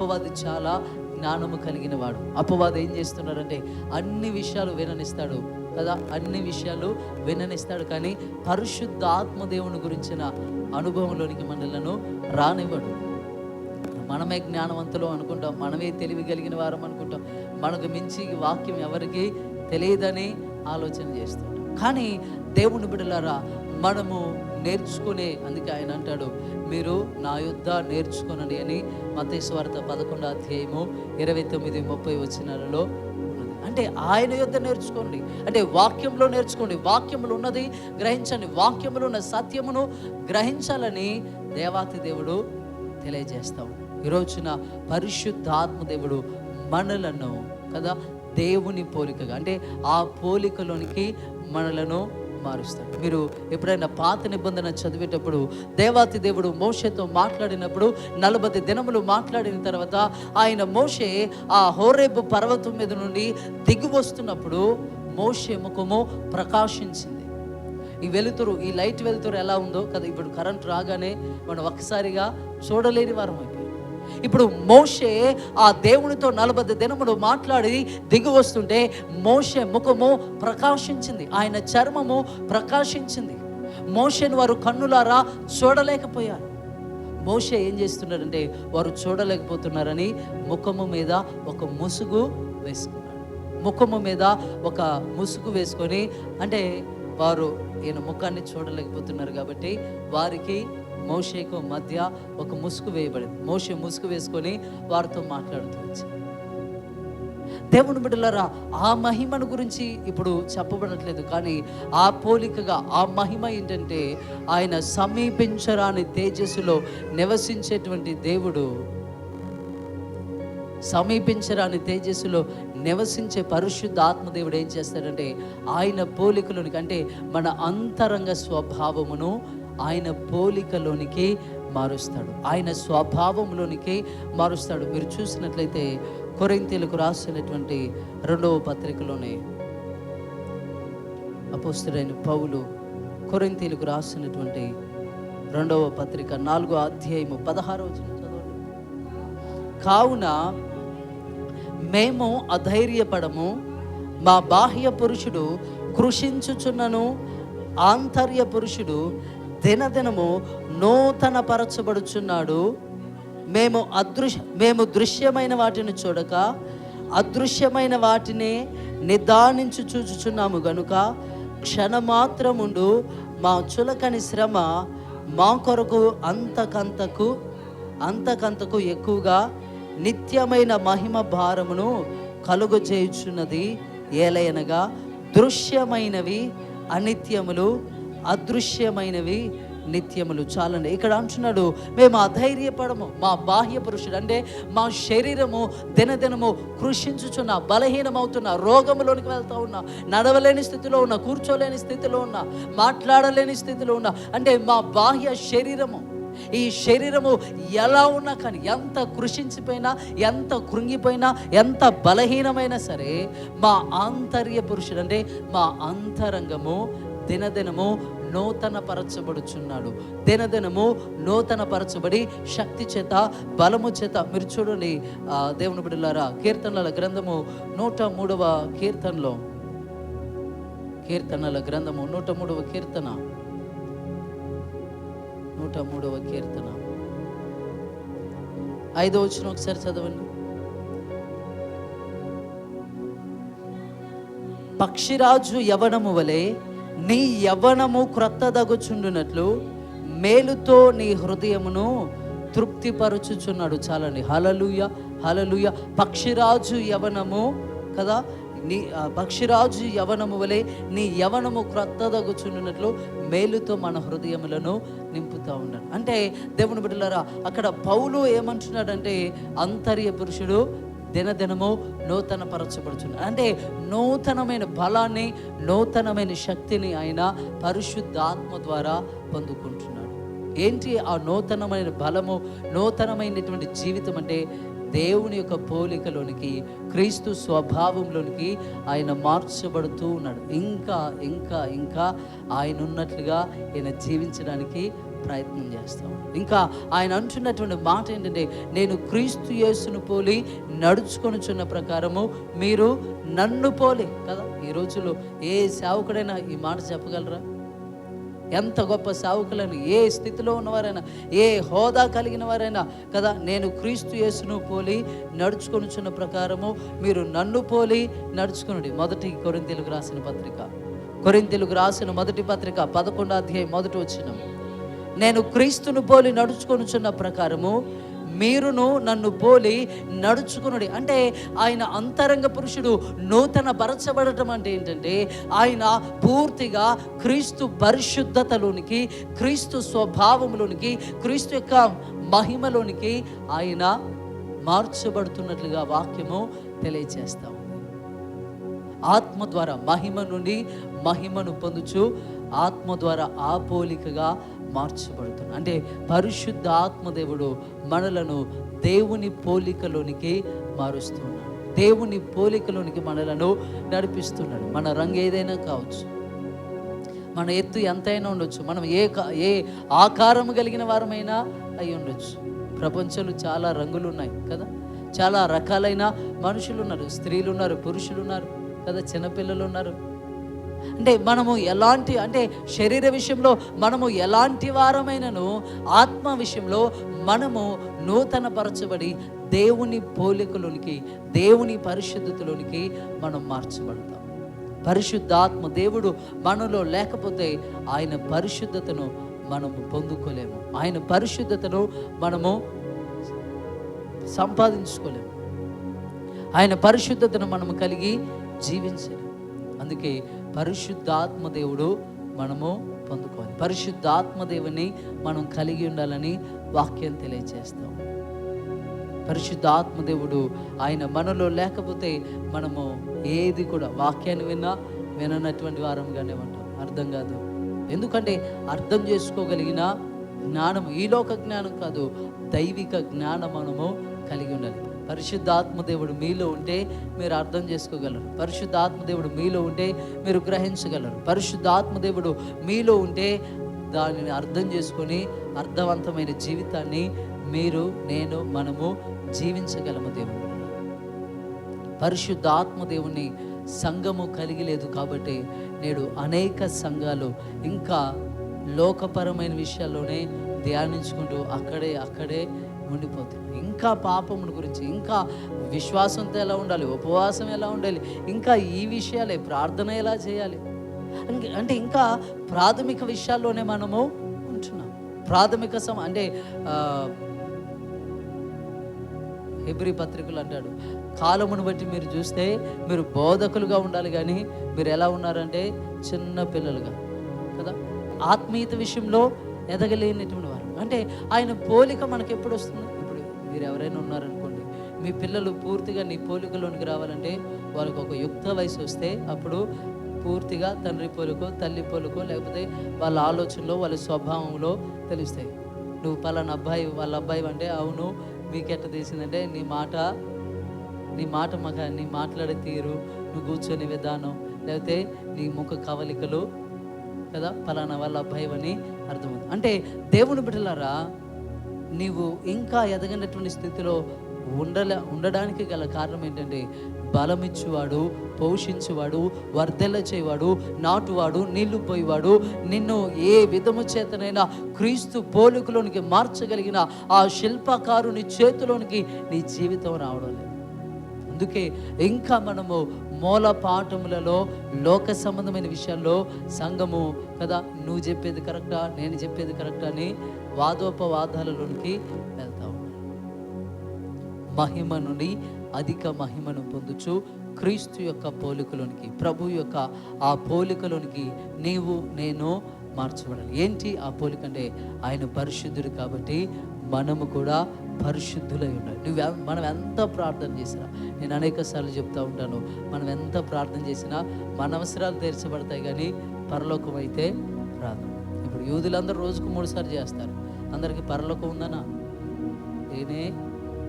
అపవాది చాలా జ్ఞానము కలిగిన వాడు. అపవాది ఏం చేస్తున్నాడంటే అన్ని విషయాలు విననిస్తాడు కదా? అన్ని విషయాలు విననిస్తాడు కానీ పరిశుద్ధ ఆత్మదేవుని గురించిన అనుభవంలోనికి మనలను రానివ్వడు. మనమే జ్ఞానవంతులు అనుకుంటాం మనమే తెలివి కలిగిన వారం అనుకుంటాం. మనకు మించి వాక్యం ఎవరికి తెలియదని ఆలోచన చేస్తుంటాం. కానీ దేవుని బిడ్డలారా మనము నేర్చుకునే అందుకే ఆయన అంటాడు మీరు నా యుద్ధ నేర్చుకునని అని మతేశ్వార్త పదకొండో అధ్యాయము ఇరవై తొమ్మిది ముప్పై వచ్చినాలలో ఉన్నది. అంటే ఆయన యుద్ధ నేర్చుకోండి. అంటే వాక్యంలో నేర్చుకోండి. వాక్యములు ఉన్నది గ్రహించండి. వాక్యములు ఉన్న సత్యమును గ్రహించాలని దేవాతి దేవుడు తెలియజేస్తాం ఈరోజున పరిశుద్ధాత్మ దేవుడు మనలను కదా దేవుని పోలికగా అంటే ఆ పోలికలోనికి మనలను మారుస్తాడు మీరు ఎప్పుడైనా పాత నిబంధన చదివేటప్పుడు దేవాతి దేవుడు మోషతో మాట్లాడినప్పుడు నలభై దినములు మాట్లాడిన తర్వాత ఆయన మోషే ఆ హోరేబు పర్వతం మీద నుండి దిగి వస్తున్నప్పుడు మోషే ముఖము ప్రకాశించింది. ఈ వెలుతురు ఈ లైట్ వెలుతురు ఎలా ఉందో కదా ఇప్పుడు కరెంట్ రాగానే మనం ఒక్కసారిగా చూడలేని వారం అయిపోయింది. ఇప్పుడు మోషే ఆ దేవునితో నలభై దినములు మాట్లాడి దిగి వస్తుంటే మోషే ముఖము ప్రకాశించింది. ఆయన చర్మము ప్రకాశించింది. మోషేను వారు కన్నులారా చూడలేకపోయారు. మోషే ఏం చేస్తున్నారంటే వారు చూడలేకపోతున్నారని ముఖము మీద ఒక ముసుగు వేసుకున్నారు ముఖము మీద ఒక ముసుగు వేసుకొని అంటే వారు ఈయన ముఖాన్ని చూడలేకపోతున్నారు కాబట్టి వారికి మోషేకు మధ్య ఒక ముసుగు వేయబడింది. మోషే ముసుగు వేసుకొని వారితో మాట్లాడుతూ వచ్చింది దేవుని బిడ్డలారా ఆ మహిమను గురించి ఇప్పుడు చెప్పబడట్లేదు కానీ ఆ పోలికగా ఆ మహిమ ఏంటంటే ఆయన సమీపించరాని తేజస్సులో నివసించేటువంటి దేవుడు సమీపించరాని తేజస్సులో నివసించే పరిశుద్ధ ఆత్మదేవుడు ఏం చేస్తాడంటే ఆయన పోలికలోనికి అంటే మన అంతరంగ స్వభావమును ఆయన పోలికలోనికి మారుస్తాడు. ఆయన స్వభావంలోనికి మారుస్తాడు. మీరు చూసినట్లయితే కొరింతీలకు రాసినటువంటి రెండవ పత్రికలోనే అపోస్తుడైన పౌలు కొరింతీలకు రాసినటువంటి రెండవ పత్రిక నాలుగో అధ్యాయము పదహారో వచనం చదవండి. కావున మేము అధైర్యపడము మా బాహ్య పురుషుడు కృషించుచున్నను ఆంతర్య పురుషుడు దినదినము నూతన పరచబడుచున్నాడు మేము అదృశ్య మేము దృశ్యమైన వాటిని చూడక అదృశ్యమైన వాటిని నిదానించు చూచుచున్నాము గనుక క్షణమాత్రముండు మా చులకని శ్రమ మా కొరకు అంతకంతకు అంతకంతకు ఎక్కువగా నిత్యమైన మహిమ భారమును కలుగు చేయుచున్నది ఏలయనగా దృశ్యమైనవి అనిత్యములు అదృశ్యమైనవి నిత్యములు చాలండి. ఇక్కడ అంటున్నాడు మేము అధైర్యపడము మా బాహ్య పురుషుడు. అంటే మా శరీరము దినదినము కృషించుచున్న బలహీనమవుతున్న రోగములోనికి వెళ్తూ ఉన్నా నడవలేని స్థితిలో ఉన్న కూర్చోలేని స్థితిలో ఉన్న మాట్లాడలేని స్థితిలో ఉన్న అంటే మా బాహ్య శరీరము ఈ శరీరము ఎలా ఉన్నా కానీ ఎంత కృషించిపోయినా ఎంత కృంగిపోయినా ఎంత బలహీనమైనా సరే మా ఆంతర్య పురుషుడు అంటే మా అంతరంగము దినదినము నూతన పరచబడుచున్నాడు దినదినము నూతన పరచబడి శక్తి చేత బలము చేత మీరు చూడండి ఆ, దేవుని బిడ్డలారా కీర్తనల గ్రంథము నూట మూడవ కీర్తనలో. కీర్తనల గ్రంథము నూట మూడవ కీర్తన. నూట మూడవ కీర్తన. ఐదో వచ్చిన ఒకసారి చదవండి. పక్షిరాజు యవనము వలె నీ యవ్వనము క్రొత్త క్రొత్తదగుచుండునట్లు మేలుతో నీ హృదయమును తృప్తిపరుచుచున్నాడు చాలండి. హలలుయ హలలుయ పక్షిరాజు యవనము కదా? నీ పక్షిరాజు యవనము వలె నీ యవనము క్రొత్తదగుచుండునట్లు మేలుతో మన హృదయములను నింపుతూ ఉన్నాడు. అంటే దేవుని బిడ్డలారా అక్కడ పౌలు ఏమంటున్నాడంటే అంతర్య పురుషుడు దినదినము నూతనపరచబడుచున్నాడు అంటే నూతనమైన బలాన్ని నూతనమైన శక్తిని ఆయన పరిశుద్ధాత్మ ద్వారా పొందుకుంటున్నాడు. ఏంటి ఆ నూతనమైన బలము నూతనమైనటువంటి జీవితం అంటే దేవుని యొక్క పోలికలోనికి క్రీస్తు స్వభావంలోనికి ఆయన మార్చబడుతూ ఉన్నాడు. ఇంకా ఇంకా ఇంకా ఆయన ఉన్నట్లుగా ఈయన జీవించడానికి ప్రయత్నం చేస్తాం. ఇంకా ఆయన అంటున్నటువంటి మాట ఏంటంటే నేను క్రీస్తు యేసును పోలి నడుచుకొనుచున్న ప్రకారము మీరు నన్ను పోలి కదా? ఈ రోజుల్లో ఏ సేవకుడైనా ఈ మాట చెప్పగలరా? ఎంత గొప్ప సేవకులను ఏ స్థితిలో ఉన్నవారైనా ఏ హోదా కలిగిన వారైనా కదా? నేను క్రీస్తు యేసును పోలి నడుచుకొనుచున్న ప్రకారము మీరు నన్ను పోలి నడుచుకునండి. మొదటి కొరింతెలుగు రాసిన పత్రిక. కొరింతెలుగు రాసిన మొదటి పత్రిక పదకొండో అధ్యాయం మొదటి వచ్చినాము నేను క్రీస్తును పోలి నడుచుకొనుచున్న ప్రకారము మీరును నన్ను పోలి నడుచుకునుడి. అంటే ఆయన అంతరంగ పురుషుడు నూతన పరచబడటం అంటే ఏంటంటే ఆయన పూర్తిగా క్రీస్తు పరిశుద్ధతలోనికి క్రీస్తు స్వభావంలోనికి క్రీస్తు యొక్క మహిమలోనికి ఆయన మార్చబడుతున్నట్లుగా వాక్యము తెలియజేస్తాం ఆత్మ ద్వారా మహిమ నుండి మహిమను పొందుచు ఆత్మ ద్వారా ఆ పోలికగా మార్చబడుతుంది. అంటే పరిశుద్ధ ఆత్మదేవుడు మనలను దేవుని పోలికలోనికి మారుస్తున్నాడు. దేవుని పోలికలోనికి మనలను నడిపిస్తున్నాడు. మన రంగు ఏదైనా కావచ్చు. మన ఎత్తు ఎంతైనా ఉండొచ్చు. మనం ఏ ఏ ఆకారం కలిగిన వారమైనా అయి ఉండొచ్చు. ప్రపంచంలో చాలా రంగులు ఉన్నాయి కదా? చాలా రకాలైన మనుషులు ఉన్నారు స్త్రీలు ఉన్నారు పురుషులు ఉన్నారు కదా? చిన్నపిల్లలు ఉన్నారు అంటే మనము ఎలాంటి అంటే శరీర విషయంలో మనము ఎలాంటి వారమైనను ఆత్మ విషయంలో మనము నూతన పరచబడి దేవుని పోలికలోనికి దేవుని పరిశుద్ధతలోనికి మనం మార్చబడతాం. పరిశుద్ధాత్మ దేవుడు మనలో లేకపోతే ఆయన పరిశుద్ధతను మనము పొందుకోలేము. ఆయన పరిశుద్ధతను మనము సంపాదించుకోలేము. ఆయన పరిశుద్ధతను మనము కలిగి జీవించలేము. అందుకే పరిశుద్ధాత్మ దేవుడు మనము పొందుకోవాలి. పరిశుద్ధాత్మ దేవుని మనం కలిగి ఉండాలని వాక్యం తెలియజేస్తాం పరిశుద్ధాత్మ దేవుడు ఆయన మనలో లేకపోతే మనము ఏది కూడా వాక్యాన్ని విన్నా విననటువంటి వారంగానే ఉంటాం. అర్థం కాదు. ఎందుకంటే అర్థం చేసుకోగలిగిన జ్ఞానం ఈ లోక జ్ఞానం కాదు దైవిక జ్ఞానం మనము కలిగి ఉండాలి. పరిశుద్ధాత్మ దేవుడు మీలో ఉంటే మీరు అర్థం చేసుకోగలరు. పరిశుద్ధాత్మ దేవుడు మీలో ఉంటే మీరు గ్రహించగలరు. పరిశుద్ధాత్మ దేవుడు మీలో ఉంటే దానిని అర్థం చేసుకొని అర్థవంతమైన జీవితాన్ని మీరు నేను మనము జీవించగలము దేవుడు. పరిశుద్ధాత్మ దేవుని సంఘము కలిగి లేదు కాబట్టి నేడు అనేక సంఘాలు ఇంకా లోకపరమైన విషయాల్లోనే ధ్యానించుకుంటూ అక్కడే అక్కడే ఉండిపోతుంది. ఇంకా పాపముల గురించి ఇంకా విశ్వాసంతో ఎలా ఉండాలి ఉపవాసం ఎలా ఉండాలి ఇంకా ఈ విషయాలే ప్రార్థన ఎలా చేయాలి? అంటే ఇంకా ప్రాథమిక విషయాల్లోనే మనము ఉంటున్నాం. ప్రాథమిక సమ అంటే ఆ, హెబ్రి పత్రికలు అంటాడు కాలమును బట్టి మీరు చూస్తే మీరు బోధకులుగా ఉండాలి కానీ మీరు ఎలా ఉన్నారంటే చిన్న పిల్లలుగా. కదా? ఆత్మీయత విషయంలో ఎదగలేనటువంటి వారు. అంటే ఆయన పోలిక మనకి ఎప్పుడు వస్తుంది? ఇప్పుడు మీరు ఎవరైనా ఉన్నారనుకోండి మీ పిల్లలు పూర్తిగా నీ పోలికలోనికి రావాలంటే వాళ్ళకి ఒక యుక్త వయసు వస్తే అప్పుడు పూర్తిగా తండ్రి పోలుకో తల్లి పోలుకో లేకపోతే వాళ్ళ ఆలోచనలో వాళ్ళ స్వభావంలో తెలుస్తాయి. నువ్వు పలానా అబ్బాయి వాళ్ళ అబ్బాయి అంటే అవును మీకెట్ట తెలిసిందంటే నీ మాట నీ మాట మగ నీ మాట్లాడే తీరు నువ్వు కూర్చొని విధానం లేకపోతే నీ ముఖ కవలికలు కదా ఫలానా వాళ్ళ అబ్బాయి అని అర్థమవుతుంది. అంటే దేవుని బిడ్డలారా నీవు ఇంకా ఎదగనటువంటి స్థితిలో ఉండలే ఉండడానికి గల కారణం ఏంటంటే బలమిచ్చువాడు పోషించువాడు వర్ధెల చేయవాడు నాటువాడు నీళ్ళు పోయేవాడు నిన్ను ఏ విధము చేతనైనా క్రీస్తు పోలికలోనికి మార్చగలిగిన ఆ శిల్పకారుని చేతిలోనికి నీ జీవితం రావడం లేదు. అందుకే ఇంకా మనము మూల పాఠములలో లోక సంబంధమైన విషయాల్లో సంఘము కదా నువ్వు చెప్పేది కరెక్టా నేను చెప్పేది కరెక్టా అని వాదోపవాదాలలోనికి వెళ్తా ఉన్నారు మహిమ నుండి అధిక మహిమను పొందుచు క్రీస్తు యొక్క పోలికలోనికి ప్రభు యొక్క ఆ పోలికలోనికి నీవు నేను మార్చబడాలి. ఏంటి ఆ పోలిక అంటే? ఆయన పరిశుద్ధుడు కాబట్టి మనము కూడా పరిశుద్ధులై ఉండాలి. నువ్వు మనం ఎంత ప్రార్థన చేసినా నేను అనేక సార్లు చెప్తూ ఉంటాను మనం ఎంత ప్రార్థన చేసినా మన అవసరాలు తీర్చబడతాయి కానీ పరలోకం అయితే రాదు. ఇప్పుడు యూదులందరూ రోజుకు మూడుసార్లు చేస్తారు. అందరికీ పరలోకం ఉందనా? లేనే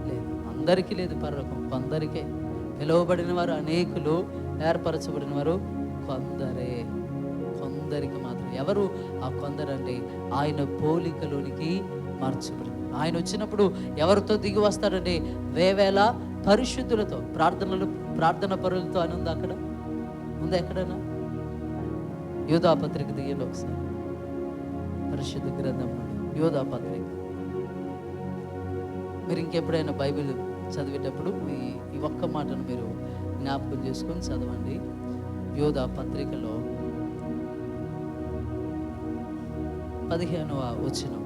లేదు. అందరికీ లేదు పరలోకం. కొందరికే. పిలువబడిన వారు అనేకులు ఏర్పరచబడిన వారు కొందరే. కొందరికి మాత్రం ఎవరు? ఆ కొందరంటే ఆయన పోలికలోనికి మార్చబడి ఆయన వచ్చినప్పుడు ఎవరితో దిగి వస్తారంటే వేవేళ పరిశుద్ధులతో ప్రార్థనలు ప్రార్థన పరులతో అని ఉంది అక్కడ? ఉంది ఎక్కడైనా? యోధా పత్రిక దిగండి ఒకసారి. పరిశుద్ధ గ్రంథం నుండి. పత్రిక. మీరు ఇంకెప్పుడైనా బైబిల్ చదివేటప్పుడు ఈ ఈ ఒక్క మాటను మీరు జ్ఞాపకం చేసుకొని చదవండి. యోధా పత్రికలో పదిహేనవ వచ్చిన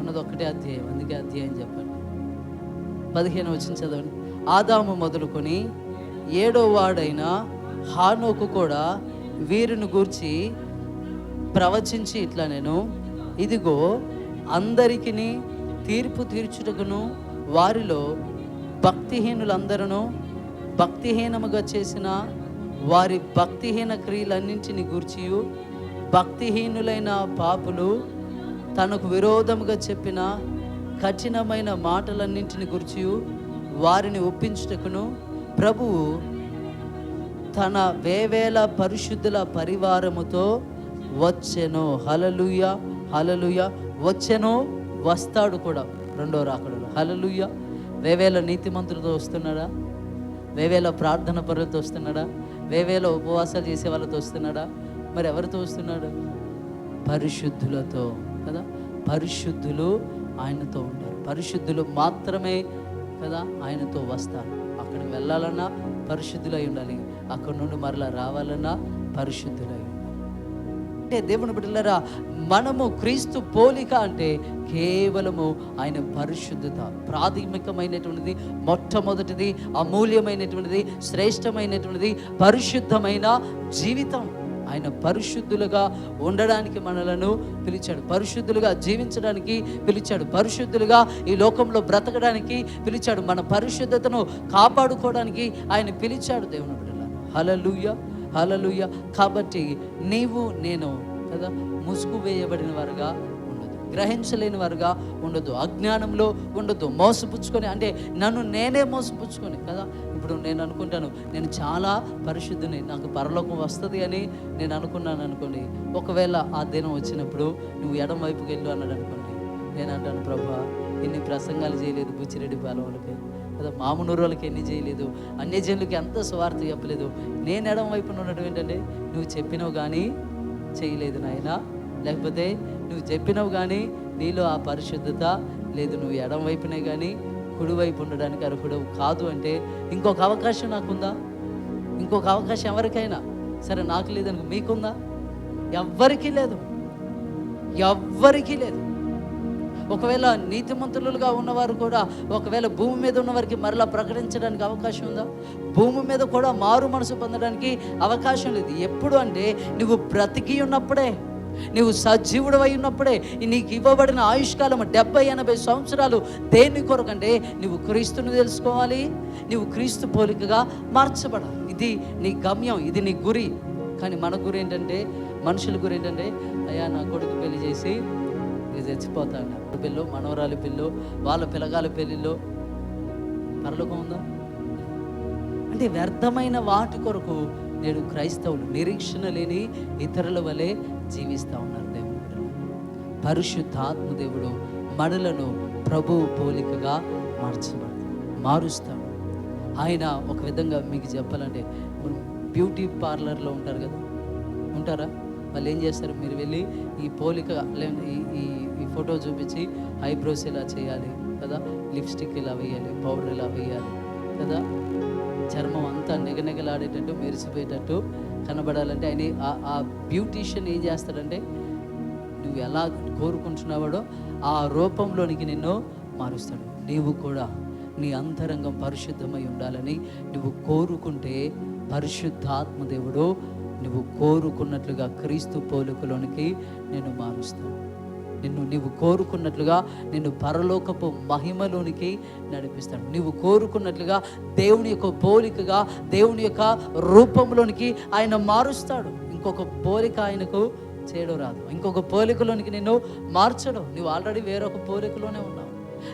ఉన్నది ఒక్కటే అధ్యాయం అందుకే అధ్యాయం చెప్పండి. పదిహేను వచ్చిన చదవండి. ఆదాము మొదలుకొని ఏడో వాడైన హానోకు కూడా వీరిని గూర్చి ప్రవచించి ఇట్లా నేను ఇదిగో అందరికీ తీర్పు తీర్చుటకును వారిలో భక్తిహీనులందరూ భక్తిహీనముగా చేసిన వారి భక్తిహీన క్రియలన్నింటిని గూర్చి భక్తిహీనులైన పాపులు తనకు విరోధముగా చెప్పిన కఠినమైన మాటలన్నింటిని గురించి వారిని ఒప్పించుటకును. ప్రభువు తన వేవేల పరిశుద్ధుల పరివారముతో వచ్చెను. హలలుయ హలలుయ వచ్చెను వస్తాడు కూడా రెండో రాకడలో. హలలుయ వేవేల నీతిమంతులతో వస్తున్నాడా? వేవేల ప్రార్థన పరులతో వస్తున్నాడా? వేవేల ఉపవాసాలు చేసే వాళ్ళతో వస్తున్నాడా? మరి ఎవరితో వస్తున్నాడు? పరిశుద్ధులతో. కదా? పరిశుద్ధులు ఆయనతో ఉంటారు. పరిశుద్ధులు మాత్రమే కదా ఆయనతో వస్తారు. అక్కడికి వెళ్ళాలన్నా పరిశుద్ధులై ఉండాలి. అక్కడ నుండి మరలా రావాలన్నా పరిశుద్ధులై ఉండాలి. అంటే దేవుని బిడ్డలరా మనము క్రీస్తు పోలిక అంటే కేవలము ఆయన పరిశుద్ధత ప్రాథమికమైనటువంటిది మొట్టమొదటిది అమూల్యమైనటువంటిది శ్రేష్టమైనటువంటిది పరిశుద్ధమైన జీవితం. ఆయన పరిశుద్ధులుగా ఉండడానికి మనలను పిలిచాడు. పరిశుద్ధులుగా జీవించడానికి పిలిచాడు. పరిశుద్ధులుగా ఈ లోకంలో బ్రతకడానికి పిలిచాడు. మన పరిశుద్ధతను కాపాడుకోవడానికి ఆయన పిలిచాడు దేవుని బిడ్డల హలలుయ హలలుయ కాబట్టి నీవు నేను కదా ముసుగు వేయబడిన వారుగా గ్రహించలేని వారుగా ఉండదు అజ్ఞానంలో ఉండదు మోసపుచ్చుకొని అంటే నన్ను నేనే మోసపుచ్చుకొని కదా? ఇప్పుడు నేను అనుకుంటాను నేను చాలా పరిశుద్ధిని నాకు పరలోకం వస్తుంది అని నేను అనుకున్నాను అనుకోండి. ఒకవేళ ఆ దినం వచ్చినప్పుడు నువ్వు ఎడం వైపుకి వెళ్ళు అన్నాడు అనుకోండి. నేను అంటాను ప్రభా ఎన్ని ప్రసంగాలు చేయలేదు బుచ్చిరెడ్డి పాలెం వాళ్ళకి కదా మామూలు వాళ్ళకి ఎన్ని చేయలేదు. అన్యజనులకి ఎంత స్వార్థ చెప్పలేదు. నేను ఎడం వైపున ఉన్నటువంటి ఏంటంటే నువ్వు చెప్పినావు కానీ చేయలేదు నాయనా. లేకపోతే నువ్వు చెప్పినవు కానీ నీలో ఆ పరిశుద్ధత లేదు. నువ్వు ఎడం వైపునే కానీ కుడివైపు ఉండడానికి అర్హుడు కాదు అంటే ఇంకొక అవకాశం నాకుందా? ఇంకొక అవకాశం ఎవరికైనా? సరే నాకు లేదనుకో మీకుందా? ఎవ్వరికీ లేదు. ఎవ్వరికీ లేదు. ఒకవేళ నీతిమంతులుగా ఉన్నవారు కూడా ఒకవేళ భూమి మీద ఉన్నవారికి మరలా ప్రకటించడానికి అవకాశం ఉందా? భూమి మీద కూడా మారు మనసు పొందడానికి అవకాశం లేదు. ఎప్పుడు అంటే నువ్వు బ్రతికి ఉన్నప్పుడే. నువ్వు సజీవుడు అయి ఉన్నప్పుడే నీకు ఇవ్వబడిన ఆయుష్కాలం డెబ్బై ఎనభై సంవత్సరాలు దేని కొరకంటే నువ్వు క్రీస్తుని తెలుసుకోవాలి. నువ్వు క్రీస్తు పోలికగా మార్చబడాలి. ఇది నీ గమ్యం ఇది నీ గురి. కానీ మన గురి ఏంటంటే మనుషుల గురి ఏంటంటే అయ్యా నా కొడుకు పెళ్ళి చేసి నేను చచ్చిపోతాను పిల్లు మనవరాలి పిల్లు వాళ్ళ పిల్లగాల పెళ్ళిలో పరలోకం ఉందా? అంటే వ్యర్థమైన వాటి కొరకు నేడు క్రైస్తవులు. నిరీక్షణ లేని ఇతరుల వలె జీవిస్తూ ఉన్నారు దేవుడు. పరిశుద్ధాత్మ దేవుడు మనలను ప్రభు పోలికగా మార్చబడు మారుస్తాడు. ఆయన ఒక విధంగా మీకు చెప్పాలంటే బ్యూటీ పార్లర్లో ఉంటారు కదా? ఉంటారా? వాళ్ళు ఏం చేస్తారు? మీరు వెళ్ళి ఈ పోలిక ఈ ఈ ఈ ఫోటో చూపించి ఐబ్రోస్ ఇలా చేయాలి కదా? లిప్స్టిక్ ఇలా వేయాలి? పౌడర్ ఇలా వేయాలి కదా? చర్మం అంతా నిగనిగలాడేటట్టు మెరిసిపోయేటట్టు కనబడాలంటే ఆయన ఆ- ఆ బ్యూటీషియన్ ఏం చేస్తాడంటే నువ్వు ఎలా కోరుకుంటున్నావాడో ఆ రూపంలోనికి నిన్ను మారుస్తాడు. నీవు కూడా నీ అంతరంగం పరిశుద్ధమై ఉండాలని నువ్వు కోరుకుంటే పరిశుద్ధాత్మదేవుడు నువ్వు కోరుకున్నట్లుగా క్రీస్తు పోలుకులోనికి నేను మారుస్తాను నిన్ను నీవు కోరుకున్నట్లుగా నిన్ను పరలోకపు మహిమలోనికి నడిపిస్తాడు. నీవు కోరుకున్నట్లుగా దేవుని యొక్క పోలికగా దేవుని యొక్క రూపంలోనికి ఆయన మారుస్తాడు. ఇంకొక పోలిక ఆయనకు చేయడం రాదు. ఇంకొక పోలికలోనికి నిన్ను మార్చడం. నువ్వు ఆల్రెడీ వేరొక పోలికలోనే ఉన్నావు.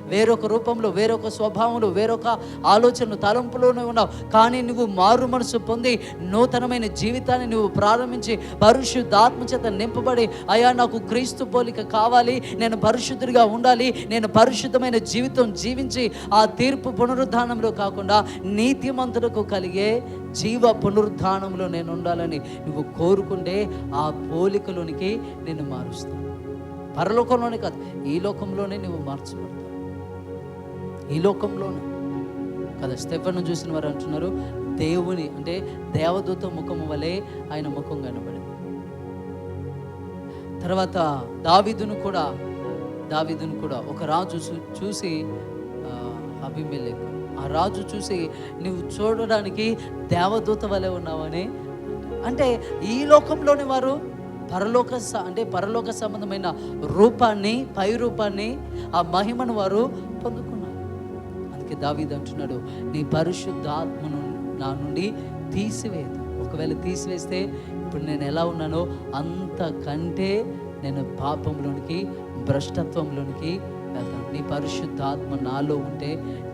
వేరొక రూపంలో వేరొక స్వభావంలో వేరొక ఆలోచనలు తలంపులోనే ఉన్నావు. కానీ నువ్వు మారు మనసు పొంది నూతనమైన జీవితాన్ని నువ్వు ప్రారంభించి పరిశుద్ధాత్మ చేత నింపబడి అయా నాకు క్రీస్తు పోలిక కావాలి నేను పరిశుద్ధుడిగా ఉండాలి నేను పరిశుద్ధమైన జీవితం జీవించి ఆ తీర్పు పునరుద్ధానంలో కాకుండా నీతిమంతులకు కలిగే జీవ పునరుద్ధానంలో నేను ఉండాలని నువ్వు కోరుకుంటే ఆ పోలికలోనికి నేను మారుస్తాను. పరలోకంలోనే కాదు ఈ లోకంలోనే నువ్వు మార్చబడతావు. ఈ లోకంలోనే. కదా స్టెఫన్ చూసిన వారు అంటున్నారు దేవుని అంటే దేవదూత ముఖము వలె ఆయన ముఖం కనబడింది. తర్వాత దావిదును కూడా దావిదును కూడా ఒక రాజు చూ- చూసి ఆ, ఆ రాజు చూసి నువ్వు చూడడానికి దేవదూత వలె ఉన్నావని అంటే ఈ లోకంలోని వారు పరలోక స- అంటే పరలోక సంబంధమైన రూపాన్ని పై రూపాన్ని ఆ మహిమను వారు పొందుకున్నారు. అందుకే దావీదు అంటున్నాడు నీ పరిశుద్ధాత్మను నా నుండి తీసివేయదు ఒకవేళ తీసివేస్తే ఇప్పుడు నేను ఎలా ఉన్నానో అంతకంటే నేను పాపంలోనికి భ్రష్టత్వంలోనికి వెళ్తాను. నీ పరిశుద్ధాత్మ నాలో ఉంటే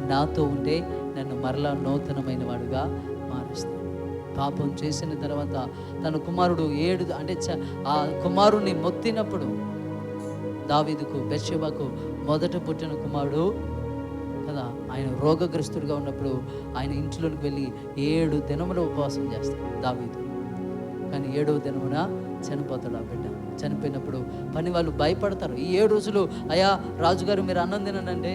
నాతో ఉంటే నన్ను మరలా నూతనమైన వాడుగా మారుస్తాను పాపం చేసిన తర్వాత తన కుమారుడు ఏడు అంటే చ- ఆ కుమారుణ్ణి మొత్తినప్పుడు దావీదుకు బెర్షెబాకు మొదట పుట్టిన కుమారుడు ఆయన రోగగ్రస్తుడిగా ఉన్నప్పుడు ఆయన ఇంట్లోకి వెళ్ళి ఏడు దినములు ఉపవాసం చేస్తాడు దావీదు. కానీ ఏడవ దినమున చనిపోతాడు ఆ బిడ్డ. చనిపోయినప్పుడు పని వాళ్ళు భయపడతారు. ఈ ఏడు రోజులు అయా రాజుగారు మీరు అన్నం తినండి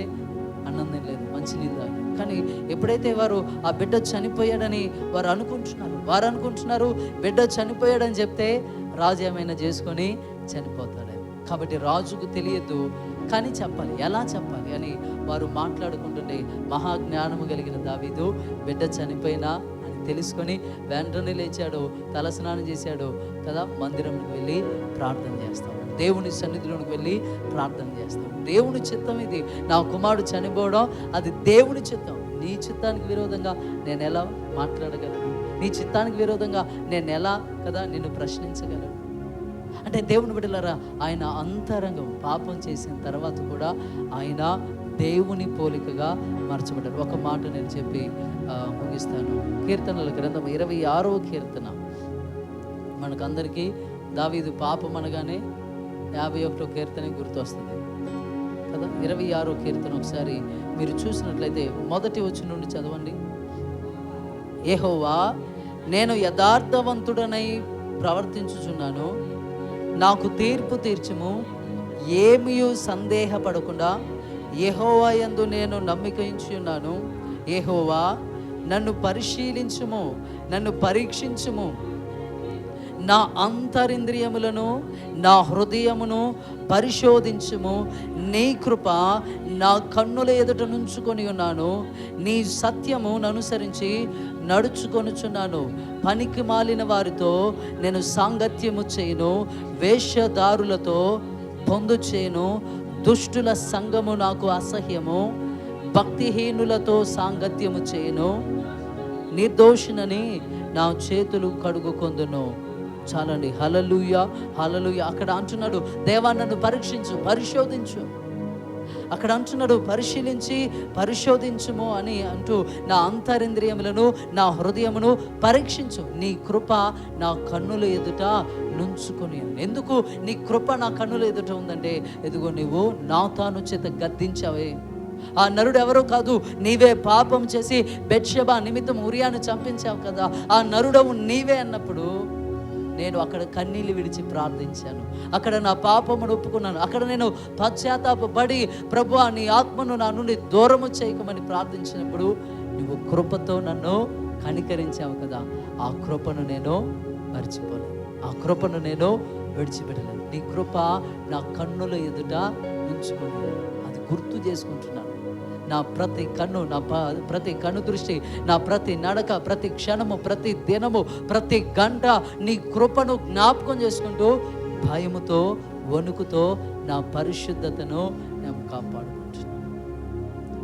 అన్నం తినలేదు మంచి నీళ్ళు కానీ ఎప్పుడైతే వారు ఆ బిడ్డ చనిపోయాడని వారు అనుకుంటున్నారు వారు అనుకుంటున్నారు బిడ్డ చనిపోయాడని చెప్తే రాజు ఏమైనా చేసుకొని చనిపోతాడు. కాబట్టి రాజుకు తెలియదు కానీ చెప్పాలి. ఎలా చెప్పాలి అని వారు మాట్లాడుకుంటుండే మహాజ్ఞానము కలిగిన దావీదు బిడ్డ చనిపోయినా అని తెలుసుకొని వెంటనే లేచాడు తలస్నానం చేశాడు. కదా మందిరంకి వెళ్ళి ప్రార్థన చేస్తాం. దేవుని సన్నిధిలోకి వెళ్ళి ప్రార్థన చేస్తాం. దేవుని చిత్తం ఇది. నా కుమారుడు చనిపోవడం అది దేవుని చిత్తం. నీ చిత్తానికి విరోధంగా నేను ఎలా మాట్లాడగలను? నీ చిత్తానికి విరోధంగా నేను ఎలా కదా నిన్ను ప్రశ్నించగలను? అంటే దేవుని బిడ్డలారా ఆయన అంతరంగం పాపం చేసిన తర్వాత కూడా ఆయన దేవుని పోలికగా మార్చబడ్డారు. ఒక మాట నేను చెప్పి ముగిస్తాను. కీర్తనల గ్రంథం ఇరవై ఆరో కీర్తన. మనకందరికీ దావీదు పాపం అనగానే యాభై ఒకటో కీర్తనే గుర్తొస్తుంది. కదా? ఇరవై ఆరో కీర్తన ఒకసారి మీరు చూసినట్లయితే మొదటి వచ్చి నుండి చదవండి. ఏహోవా నేను యథార్థవంతుడనై ప్రవర్తించుచున్నాను. నాకు తీర్పు తీర్చము. ఏమీ సందేహపడకుండా ఏహోవా ఎందు నేను నమ్మికయించున్నాను ఉన్నాను. నన్ను పరిశీలించుము నన్ను పరీక్షించుము. నా అంతరింద్రియములను నా హృదయమును పరిశోధించుము. నీ కృప నా కన్నుల ఎదుట నుంచుకొని ఉన్నాను. నీ సత్యము అనుసరించి నడుచుకొనుచున్నాను. పనికి మాలిన వారితో నేను సాంగత్యము చేయను వేషధారులతో పొందు చేయను దుష్టుల సంగము నాకు అసహ్యము భక్తిహీనులతో సాంగత్యము చేయను. నిర్దోషినని నా చేతులు కడుగుకొందును. చాలండి. హలలుయ హలలుయ అక్కడ అంటున్నాడు దేవా నన్ను పరీక్షించు పరిశోధించు. అక్కడ అంటున్నాడు పరిశీలించి పరిశోధించుము అని అంటూ నా అంతరింద్రియములను నా హృదయమును పరీక్షించు. నీ కృప నా కన్నుల ఎదుట నుంచుకొని ఎందుకు? నీ కృప నా కన్నుల ఎదుట ఉందంటే ఎదుగో నువ్వు నా తాను చేత గద్దించావే. ఆ నరుడు ఎవరో కాదు నీవే పాపం చేసి బెట్షబా నిమిత్తం ఉరియాను చంపించావు కదా. ఆ నరుడవు నీవే అన్నప్పుడు నేను అక్కడ కన్నీళ్ళు విడిచి ప్రార్థించాను. అక్కడ నా పాపమును ఒప్పుకున్నాను. అక్కడ నేను పశ్చాత్తాపడి ప్రభు నీ ఆత్మను నా నుండి దూరము చేయకమని ప్రార్థించినప్పుడు నువ్వు కృపతో నన్ను కనికరించావు కదా. ఆ కృపను నేను మర్చిపోలేదు ఆ కృపను నేను విడిచిపెట్టలేదు నీ కృప నా కన్నుల ఎదుట ఉంచుకుని అది గుర్తు చేసుకుంటున్నాను. నా ప్రతి కన్ను నా ప- ప్రతి కన్ను దృష్టి నా ప్రతి నడక ప్రతి క్షణము ప్రతి దినము ప్రతి గంట నీ కృపను జ్ఞాపకం చేసుకుంటూ భయముతో వణుకుతో నా పరిశుద్ధతను నేను కాపాడుకుంటున్నాను.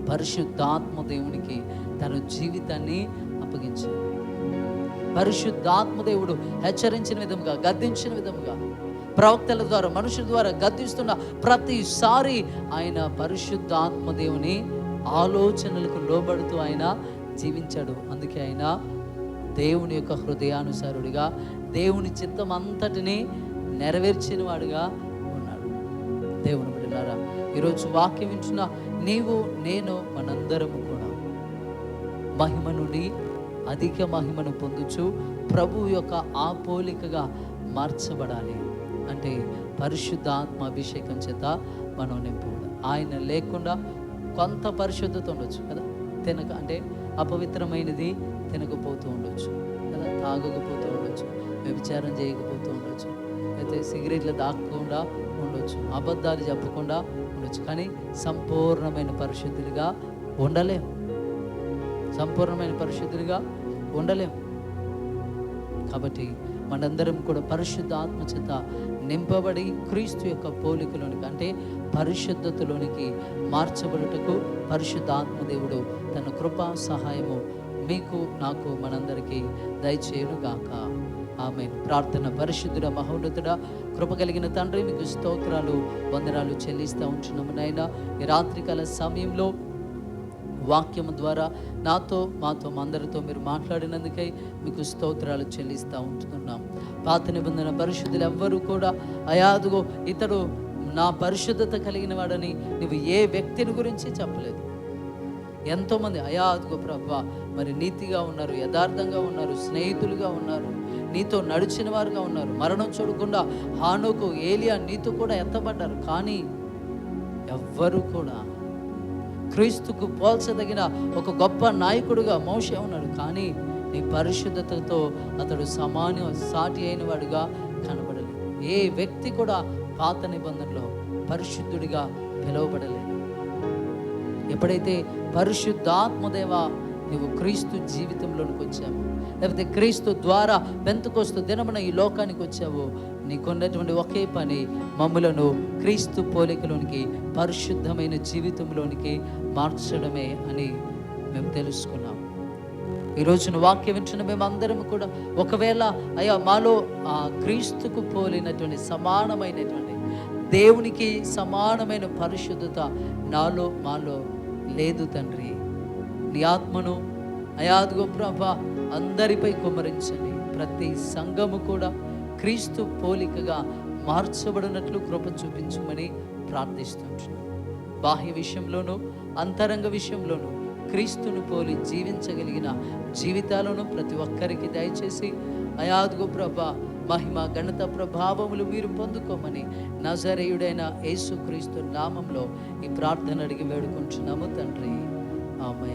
పరిశుద్ధాత్మ దేవునికి తన జీవితాన్ని అప్పగించాడు పరిశుద్ధాత్మ దేవుడు హెచ్చరించిన విధముగా గద్దించిన విధముగా ప్రవక్తల ద్వారా మనుషుల ద్వారా గద్దిస్తున్న ప్రతిసారి ఆయన పరిశుద్ధాత్మ దేవుని ఆలోచనలకు లోబడుతూ ఆయన జీవించాడు. అందుకే ఆయన దేవుని యొక్క హృదయానుసారుడిగా దేవుని చిత్తం అంతటిని నెరవేర్చిన వాడుగా ఉన్నాడు. దేవుని బిడ్డలారా ఈరోజు వాక్యం ఇచ్చిన నీవు నేను మనందరము కూడా మహిమ నుండి అధిక మహిమను పొందుచు ప్రభు యొక్క ఆ పోలికగా మార్చబడాలి అంటే పరిశుద్ధాత్మ అభిషేకం చేత మనం నింపు ఆయన లేకుండా కొంత పరిశుద్ధత ఉండొచ్చు కదా? తినక అంటే అపవిత్రమైనది తినకపోతూ ఉండొచ్చు కదా? తాగకపోతూ ఉండొచ్చు వ్యభిచారం చేయకపోతూ ఉండొచ్చు అయితే సిగరెట్లు దాక్కకుండా ఉండొచ్చు అబద్ధాలు చెప్పకుండా ఉండొచ్చు. కానీ సంపూర్ణమైన పరిశుద్ధులుగా ఉండలేము సంపూర్ణమైన పరిశుద్ధులుగా ఉండలేము కాబట్టి మనందరం కూడా పరిశుద్ధ ఆత్మ చేత నింపబడి క్రీస్తు యొక్క పోలికలోనికి అంటే పరిశుద్ధతలోనికి మార్చబడుటకు పరిశుద్ధాత్మదేవుడు తన కృపా సహాయము మీకు నాకు మనందరికీ దయచేయునుగాక. ఆమె ప్రార్థన పరిశుద్ధుడ మహోన్నతుడ కృప కలిగిన తండ్రి మీకు స్తోత్రాలు వందనాలు చెల్లిస్తూ ఉంటున్నాము నాయన. ఈ రాత్రికాల సమయంలో వాక్యం ద్వారా నాతో మాతో అందరితో మీరు మాట్లాడినందుకై మీకు స్తోత్రాలు చెల్లిస్తూ ఉంటున్నాం పాత నిబంధన పరిశుద్ధులు ఎవ్వరూ కూడా అయాదుగో ఇతడు నా పరిశుద్ధత కలిగిన వాడని నువ్వు ఏ వ్యక్తిని గురించి చెప్పలేదు. ఎంతోమంది అయాదుగో అదిగో ప్రభా మరి నీతిగా ఉన్నారు యథార్థంగా ఉన్నారు స్నేహితులుగా ఉన్నారు నీతో నడిచిన వారుగా ఉన్నారు. మరణం చూడకుండా హానుకు ఏలియా నీతో కూడా ఎత్తబడ్డారు. కానీ ఎవ్వరు కూడా క్రీస్తుకు పోల్చదగిన ఒక గొప్ప నాయకుడుగా మోషే ఉన్నాడు. కానీ నీ పరిశుద్ధతతో అతడు సమాన సాటి అయిన వాడుగా కనబడలేదు. ఏ వ్యక్తి కూడా పాత నిబంధనలో పరిశుద్ధుడిగా పిలువబడలేదు. ఎప్పుడైతే పరిశుద్ధాత్మదేవ నువ్వు క్రీస్తు జీవితంలోనికి వచ్చావు లేకపోతే క్రీస్తు ద్వారా పెంతుకొస్తూ దినమున ఈ లోకానికి వచ్చావు నీకున్నటువంటి ఒకే పని మమ్ములను క్రీస్తు పోలికలోనికి పరిశుద్ధమైన జీవితంలోనికి మార్చడమే అని మేము తెలుసుకున్నాం. ఈ రోజున వాక్యం వింటున్న మేము అందరం కూడా ఒకవేళ అయ్యా మాలో ఆ క్రీస్తుకు పోలినటువంటి సమానమైనటువంటి దేవునికి సమానమైన పరిశుద్ధత నాలో మాలో లేదు తండ్రి. నీ ఆత్మను అయాదుగో ప్రభ అందరిపై కుమరించండి ప్రతి సంఘము కూడా క్రీస్తు పోలికగా మార్చబడినట్లు కృప చూపించమని ప్రార్థిస్తుంటున్నాను బాహ్య విషయంలోనూ అంతరంగ విషయంలోనూ క్రీస్తును పోలి జీవించగలిగిన జీవితాలను ప్రతి ఒక్కరికి దయచేసి అయాదుగో ప్రభ మహిమ గణత ప్రభావములు మీరు పొందుకోమని నజరేయుడైన యేసుక్రీస్తు నామంలో ఈ ప్రార్థన అడిగి వేడుకుంటున్నాము తండ్రి. ఆమె